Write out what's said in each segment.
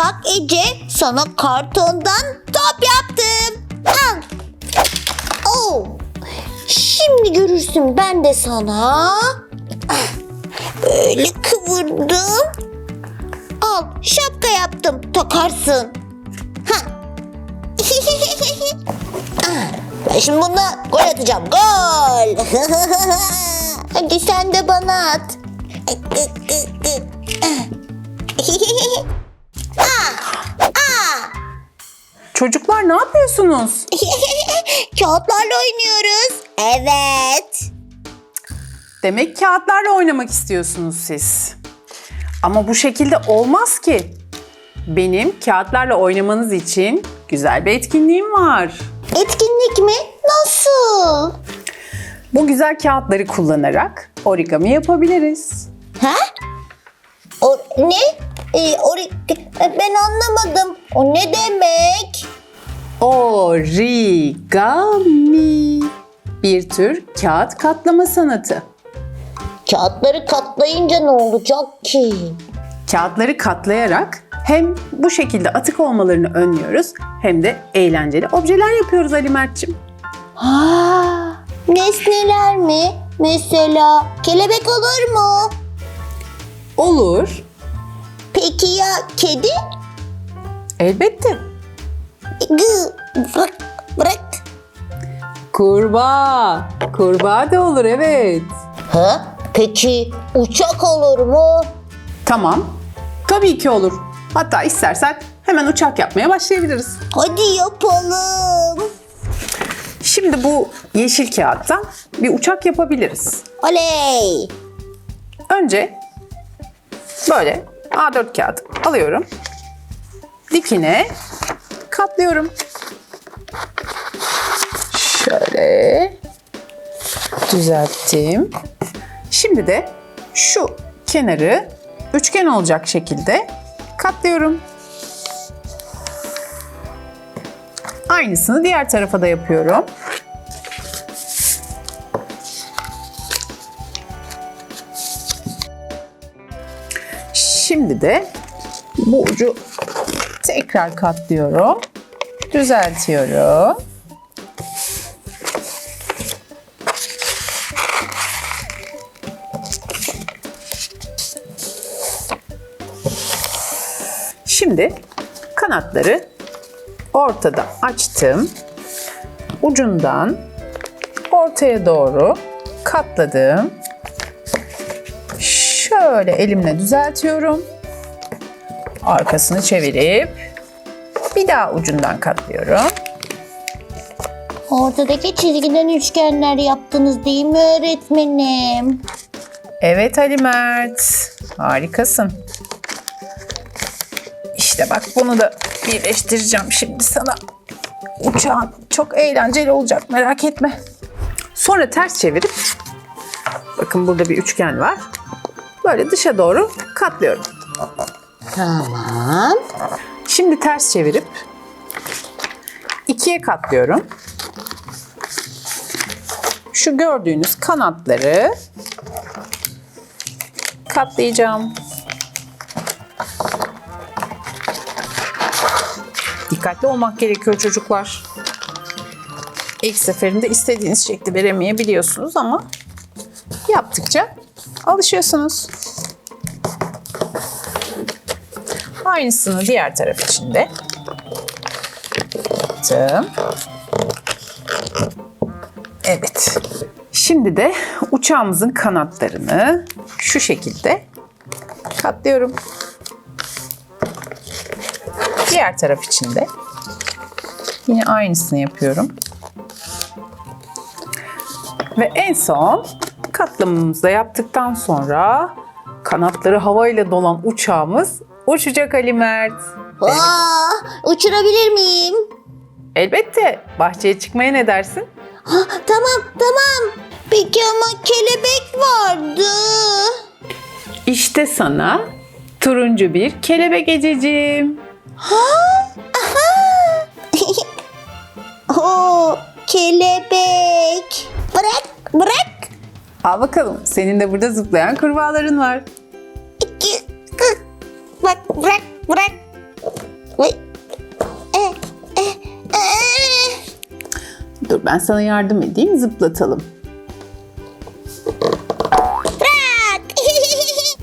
Bak Ece sana kartondan top yaptım. Al. Oh. Şimdi görürsün ben de sana. Böyle kıvırdım. Al şapka yaptım takarsın. Ha. Ah, ben şimdi bununla gol atacağım. Gol. Hadi sen de bana at. Çocuklar ne yapıyorsunuz? Kağıtlarla oynuyoruz. Evet. Demek kağıtlarla oynamak istiyorsunuz siz. Ama bu şekilde olmaz ki. Benim kağıtlarla oynamanız için güzel bir etkinliğim var. Etkinlik mi? Nasıl? Bu güzel kağıtları kullanarak origami yapabiliriz. Ha? O ne? Ee, ori- ben anlamadım. O ne demek? Origami. Bir tür kağıt katlama sanatı. Kağıtları katlayınca ne olacak ki? Kağıtları katlayarak hem bu şekilde atık olmalarını önlüyoruz hem de eğlenceli objeler yapıyoruz Ali Mert'ciğim. Ha, nesneler mi? Mesela kelebek olur mu? Olur. Peki ya kedi? Elbette. Gı, bırak, bırak. Kurbağa. Kurbağa da olur evet. Ha? Peki uçak olur mu? Tamam. Tabii ki olur. Hatta istersen hemen uçak yapmaya başlayabiliriz. Hadi yapalım. Şimdi bu yeşil kağıttan bir uçak yapabiliriz. Oley. Önce böyle A4 kağıt alıyorum. Dikine katlıyorum. Şöyle düzelttim. Şimdi de şu kenarı üçgen olacak şekilde katlıyorum. Aynısını diğer tarafa da yapıyorum. Şimdi de bu ucu tekrar katlıyorum. Düzeltiyorum. Şimdi kanatları ortada açtım. Ucundan ortaya doğru katladım. Şöyle elimle düzeltiyorum. Arkasını çevirip bir daha ucundan katlıyorum. Ortadaki çizgiden üçgenler yaptınız değil mi öğretmenim? Evet Ali Mert. Harikasın. İşte bak bunu da birleştireceğim şimdi sana. Uçağın çok eğlenceli olacak merak etme. Sonra ters çevirip bakın burada bir üçgen var. Böyle dışa doğru katlıyorum. Tamam. Şimdi ters çevirip ikiye katlıyorum. Şu gördüğünüz kanatları katlayacağım. Dikkatli olmak gerekiyor çocuklar. İlk seferinde istediğiniz şekli veremeyebiliyorsunuz ama yaptıkça alışıyorsunuz. Aynısını diğer taraf için de yaptım. Evet. Şimdi de uçağımızın kanatlarını şu şekilde katlıyorum. Diğer taraf için de yine aynısını yapıyorum. Ve en son katlamamızı yaptıktan sonra kanatları havayla dolan uçağımız uçacak Ali Mert. Aa, uçurabilir miyim? Elbette. Bahçeye çıkmaya ne dersin? Ha, tamam tamam. Peki ama kelebek vardı. İşte sana turuncu bir kelebek Ececiğim. Oo, kelebek. Bırak bırak. Al bakalım. Senin de burada zıplayan kurbağaların var. Bırak. Eh, eh, eh. Dur ben sana yardım edeyim zıplatalım. Bırak.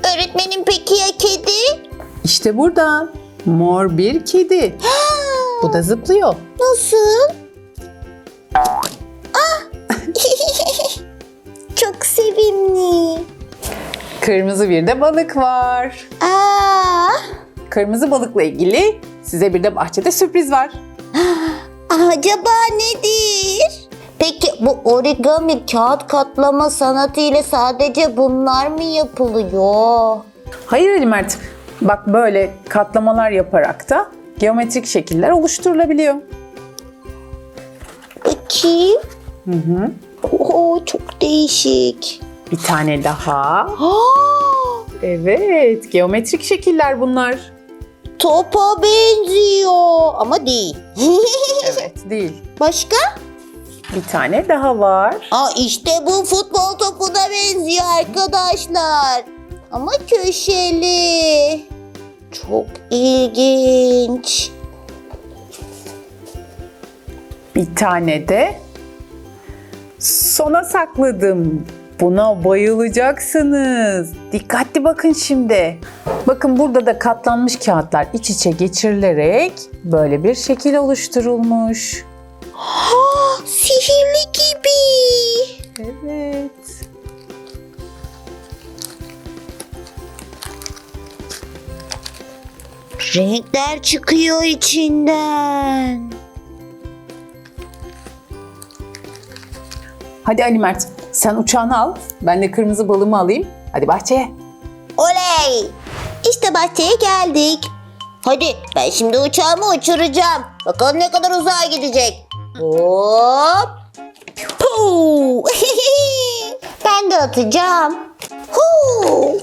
Öğretmenim peki ya kedi? İşte burada. Mor bir kedi. Bu da zıplıyor. Nasıl? Ah! Çok sevimli. Kırmızı bir de balık var. Aa! Kırmızı balıkla ilgili size bir de bahçede sürpriz var. acaba nedir? Peki bu origami kağıt katlama sanatı ile sadece bunlar mı yapılıyor? Hayır Ali Mert, bak böyle katlamalar yaparak da geometrik şekiller oluşturulabiliyor. Bakayım. Oo, çok değişik. Bir tane daha. Evet, geometrik şekiller bunlar. Topa benziyor ama değil. Evet, değil. Başka? Bir tane daha var. Aa işte bu futbol topuna benziyor arkadaşlar. Ama köşeli. Çok ilginç. Bir tane de sona sakladım. Buna bayılacaksınız. Dikkatli bakın şimdi. Bakın burada da katlanmış kağıtlar iç içe geçirilerek böyle bir şekil oluşturulmuş. Ha, sihirli gibi. Evet. Renkler çıkıyor içinden. Hadi Ali Mert, sen uçağını al. Ben de kırmızı balımı alayım. Hadi bahçeye. Oley! İşte bahçeye geldik. Hadi ben şimdi uçağımı uçuracağım. Bakalım ne kadar uzağa gidecek. Hop! Puu! ben de atacağım. Huu!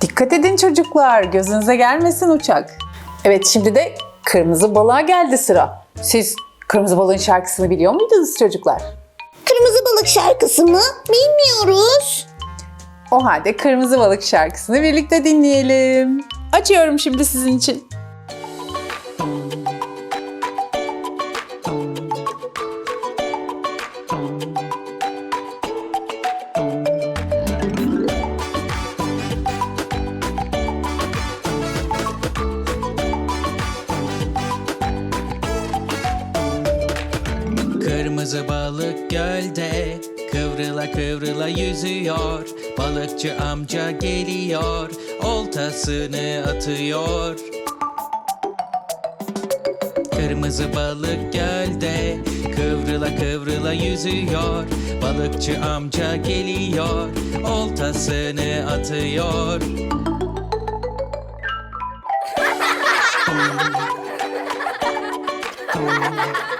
Dikkat edin çocuklar, gözünüze gelmesin uçak. Evet, şimdi de kırmızı balığa geldi sıra. Siz kırmızı balığın şarkısını biliyor muydunuz çocuklar? Kırmızı balık şarkısı mı? Bilmiyoruz. O halde kırmızı balık şarkısını birlikte dinleyelim. Açıyorum şimdi sizin için. Kırmızı balık gölde Kıvrıla kıvrıla yüzüyor Balıkçı amca geliyor Oltasını atıyor. Kırmızı balık gölde Kıvrıla kıvrıla yüzüyor. Balıkçı amca geliyor Oltasını atıyor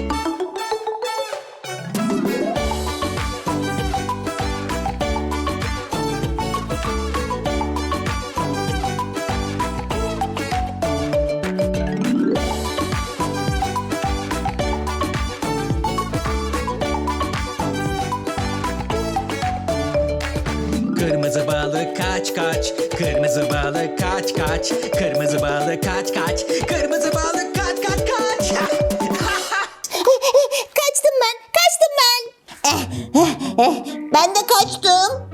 Kırmızı balık kaç kaç Kırmızı balık kaç kaç Kırmızı balık kaç kaç Kırmızı balık kaç kaç kaç kaçtım ben, kaçtım ben. Eh, eh, eh, ben de kaçtım.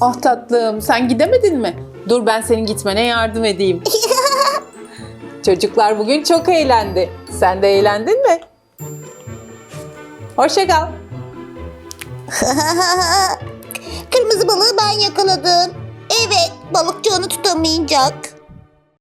Ah tatlım, sen gidemedin mi? Dur ben senin gitmene yardım edeyim. Çocuklar bugün çok eğlendi. Sen de eğlendin mi? Hoşça kal. Kırmızı balığı ben yakaladım. Evet, balıkçı onu tutamayacak.